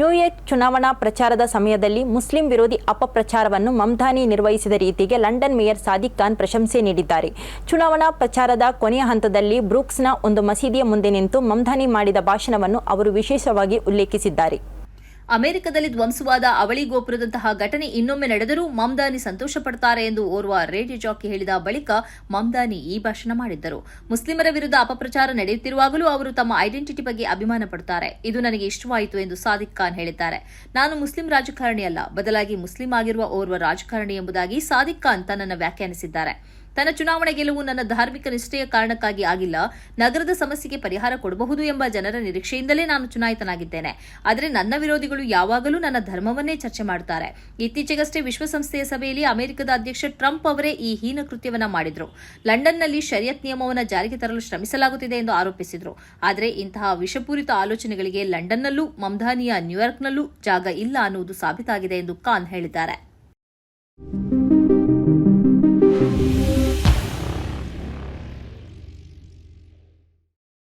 New York ಚುನಾವಣಾ ಪ್ರಚಾರದ ಸಮಯದಲ್ಲಿ ಮುಸ್ಲಿಂ ವಿರೋಧಿ ಅಪಪ್ರಚಾರವನ್ನು ಮಮ್ದಾನಿ ನಿರ್ವಹಿಸಿದ ರೀತಿಗೆ ಲಂಡನ್ ಮೇಯರ್ ಸಾದಿಕ್ ಖಾನ್ ಪ್ರಶಂಸೆ ನೀಡಿದ್ದಾರೆ. ಚುನಾವಣಾ ಪ್ರಚಾರದ ಕೊನೆಯ ಹಂತದಲ್ಲಿ ಬ್ರೂಕ್ಸ್ನ ಒಂದು ಮಸೀದಿಯ ಮುಂದೆ ನಿಂತು ಮಮ್ದಾನಿ ಮಾಡಿದ ಭಾಷಣವನ್ನು ಅವರು ವಿಶೇಷವಾಗಿ ಉಲ್ಲೇಖಿಸಿದ್ದಾರೆ. ಅಮೆರಿಕದಲ್ಲಿ ಧ್ವಂಸವಾದ ಅವಳಿ ಗೋಪುರದಂತಹ ಘಟನೆ ಇನ್ನೊಮ್ಮೆ ನಡೆದರೂ ಮಮ್ದಾನಿ ಸಂತೋಷ ಪಡ್ತಾರೆ ಎಂದು ಓರ್ವ ರೇಡಿಯೋ ಜಾಕಿ ಹೇಳಿದ ಬಳಿಕ ಮಮ್ದಾನಿ ಈ ಭಾಷಣ ಮಾಡಿದ್ದರು. ಮುಸ್ಲಿಮರ ವಿರುದ್ಧ ಅಪಪ್ರಚಾರ ನಡೆಯುತ್ತಿರುವಾಗಲೂ ಅವರು ತಮ್ಮ ಐಡೆಂಟಿಟಿ ಬಗ್ಗೆ ಅಭಿಮಾನ ಪಡುತ್ತಾರೆ ಇದು ನನಗೆ ಇಷ್ಟವಾಯಿತು ಎಂದು ಸಾದಿಕ್ ಖಾನ್ ಹೇಳಿದ್ದಾರೆ. ನಾನು ಮುಸ್ಲಿಂ ರಾಜಕಾರಣಿ ಅಲ್ಲ. ಬದಲಾಗಿ ಮುಸ್ಲಿಂ ಆಗಿರುವ ಓರ್ವ ರಾಜಕಾರಣಿ ಎಂಬುದಾಗಿ ಸಾದಿಕ್ ಖಾನ್ ತನ್ನನ್ನು ವ್ಯಾಖ್ಯಾನಿಸಿದ್ದಾರೆ. ತನ್ನ ಚುನಾವಣೆ ಗೆಲುವು ನನ್ನ ಧಾರ್ಮಿಕ ನಿಷ್ಠೆಯ ಕಾರಣಕ್ಕಾಗಿ ಆಗಿಲ್ಲ, ನಗರದ ಸಮಸ್ಯೆಗೆ ಪರಿಹಾರ ಕೊಡಬಹುದು ಎಂಬ ಜನರ ನಿರೀಕ್ಷೆಯಿಂದಲೇ ನಾನು ಚುನಾಯಿತನಾಗಿದ್ದೇನೆ. ಆದರೆ ನನ್ನ ವಿರೋಧಿಗಳು ಯಾವಾಗಲೂ ನನ್ನ ಧರ್ಮವನ್ನೇ ಚರ್ಚೆ ಮಾಡುತ್ತಾರೆ ಇತ್ತೀಚೆಗಷ್ಟೇ ವಿಶ್ವಸಂಸ್ಥೆಯ ಸಭೆಯಲ್ಲಿ ಅಮೆರಿಕದ ಅಧ್ಯಕ್ಷ ಟ್ರಂಪ್ ಅವರೇ ಈ ಹೀನ ಕೃತ್ಯವನ್ನು ಮಾಡಿದ್ರು. ಲಂಡನ್ನಲ್ಲಿ ಶರಿಯತ್ ನಿಯಮವನ್ನು ಜಾರಿಗೆ ತರಲು ಶ್ರಮಿಸಲಾಗುತ್ತಿದೆ ಎಂದು ಆರೋಪಿಸಿದರು. ಆದರೆ ಇಂತಹ ವಿಷಪೂರಿತ ಆಲೋಚನೆಗಳಿಗೆ ಲಂಡನ್ನಲ್ಲೂ, ಮಮ್ದಾನಿಯ ನ್ಯೂಯಾರ್ಕ್ನಲ್ಲೂ ಜಾಗ ಇಲ್ಲ ಅನ್ನುವುದು ಸಾಬೀತಾಗಿದೆ ಎಂದು ಖಾನ್ ಹೇಳಿದ್ದಾರೆ.